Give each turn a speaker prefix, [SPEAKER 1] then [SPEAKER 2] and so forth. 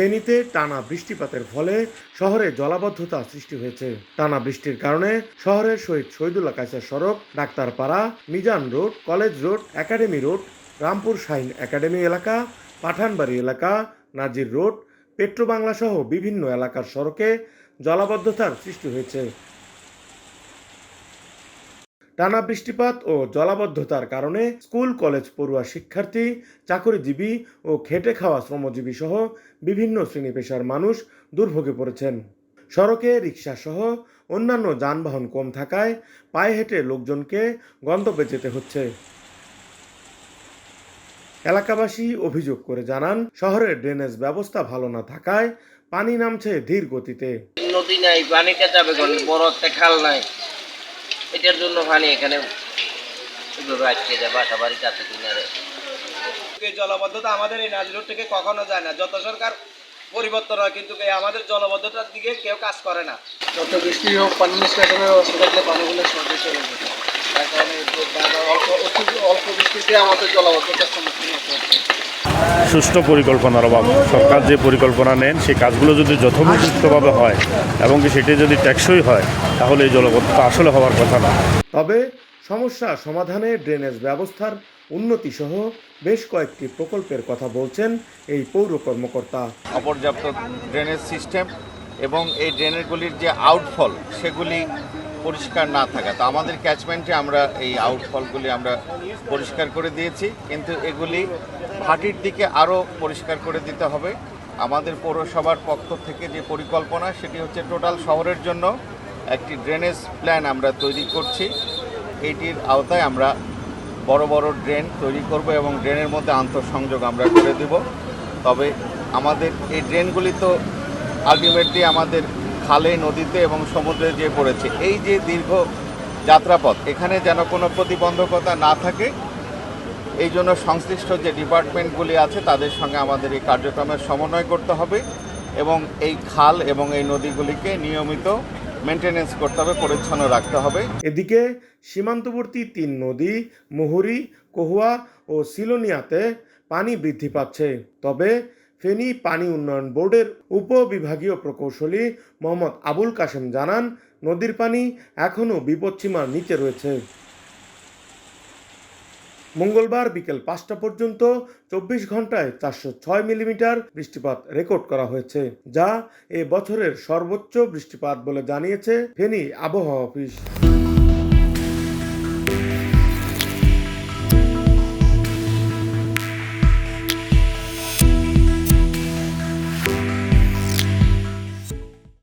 [SPEAKER 1] ফেনীতে টানা বৃষ্টিপাতের ফলে শহরে জলাবদ্ধতা সৃষ্টি হয়েছে। টানা বৃষ্টির কারণে শহরের শহীদ শহীদুল্লাহ কাইসার সড়ক, Daktarpara, Mizan road, college road, academy road, Rampur Shahin academy এলাকা, পাঠানবাড়ি এলাকা, নাজির রোড পেট্রোবাংলা সহ বিভিন্ন এলাকার সড়কে জলাবদ্ধতার সৃষ্টি হয়েছে। টানা বৃষ্টিপাত ও জলাবদ্ধতার কারণে স্কুল, কলেজ, পড়ুয়া শিক্ষার্থী, চাকরিজীবী ও খেটে খাওয়া শ্রমজীবী সহ বিভিন্ন শ্রেণি পেশার মানুষ দুর্ভোগে পড়েছেন। সড়কে রিক্সা সহ অন্যান্য যানবাহন কম থাকায় পায়ে হেঁটে লোকজনকে গন্তব্যে যেতে হচ্ছে। এলাকাবাসী অভিযোগ করে জানান, শহরের ড্রেনেজ ব্যবস্থা ভালো না থাকায় পানি নামছে ধীর গতিতে।
[SPEAKER 2] নদী নাই পানিটা যাবে বড় একটা খাল নাই। এটার জন্য পানি এখানে এভাবে আটকে যায় বাসা বাড়ি কাছে কিনারে
[SPEAKER 3] এই জলবদ্ধতা আমাদের এই নাজিরোড থেকে কখনো যায় না। যত সরকার পরিবর্তন হয় কিন্তু এই আমাদের জলবদ্ধতার দিকে কেউ কাজ করে না।
[SPEAKER 4] যত বৃষ্টি হোক পানি নিষ্কাশনের ব্যবস্থা থাকলে পানিগুলো সহজে চলে যাবে তার কারণে অল্প অল্প বৃষ্টিতে আমাদের জলবদ্ধতার সম্মুখীন হতে হচ্ছে।
[SPEAKER 5] সুষ্ঠু পরিকল্পনার অভাব। সরকার যে পরিকল্পনা নেন সেই কাজগুলো যদি যথোপযুক্তভাবে হয় এবং কি সেটি যদি টেকসই হয় তাহলে এই জলবদ্ধতা আসলে হওয়ার কথা না।
[SPEAKER 1] তবে সমস্যা সমাধানে ড্রেনেজ ব্যবস্থার উন্নতি সহ বেশ কয়েকটি প্রকল্পের কথা বলছেন এই পৌর কর্মকর্তা।
[SPEAKER 6] অপর্যাপ্ত ড্রেনেজ সিস্টেম এবং এই ড্রেনেজগুলির যে আউটফল সেগুলি পরিষ্কার না থাকা। তো আমাদের ক্যাচমেন্টে আমরা এই আউটফলগুলি আমরা পরিষ্কার করে দিয়েছি, কিন্তু এগুলি ভাটির দিকে আরও পরিষ্কার করে দিতে হবে। আমাদের পৌরসভার পক্ষ থেকে যে পরিকল্পনা, সেটি হচ্ছে টোটাল শহরের জন্য একটি ড্রেনেজ প্ল্যান আমরা তৈরি করছি। এইটির আওতায় আমরা বড় বড় ড্রেন তৈরি করব এবং ড্রেনের মধ্যে আন্তঃসংযোগ আমরা করে দেব। তবে আমাদের এই ড্রেনগুলি তো আলটিমেটলি আমাদের খালে, নদীতে এবং সমুদ্রে যে পড়েছে। এই যে দীর্ঘ যাত্রাপথ, এখানে যেন কোনো প্রতিবন্ধকতা না থাকে, এই জন্য সংশ্লিষ্ট যে ডিপার্টমেন্টগুলি আছে, তাদের সঙ্গে আমাদের এই কার্যক্রমের সমন্বয় করতে হবে এবং এই খাল এবং এই নদীগুলিকে নিয়মিত মেনটেনেন্স করতে হবে, পরিচ্ছন্ন রাখতে হবে।
[SPEAKER 1] এদিকে সীমান্তবর্তী তিন নদী, মুহুরী, কহুয়া ও সিলোনিয়াতে পানি বৃদ্ধি পাচ্ছে। তবে ফেনী পানি উন্নয়ন বোর্ডের উপবিভাগীয় প্রকৌশলী মোহাম্মদ আবুল কাশেম জানান, নদীর পানি এখনও বিপদসীমার নিচে রয়েছে। মঙ্গলবার বিকেল পাঁচটা পর্যন্ত চব্বিশ ঘন্টায় চারশো ছয় মিলিমিটার বৃষ্টিপাত রেকর্ড করা হয়েছে, যা এ বছরের সর্বোচ্চ বৃষ্টিপাত বলে জানিয়েছে ফেনী আবহাওয়া অফিস।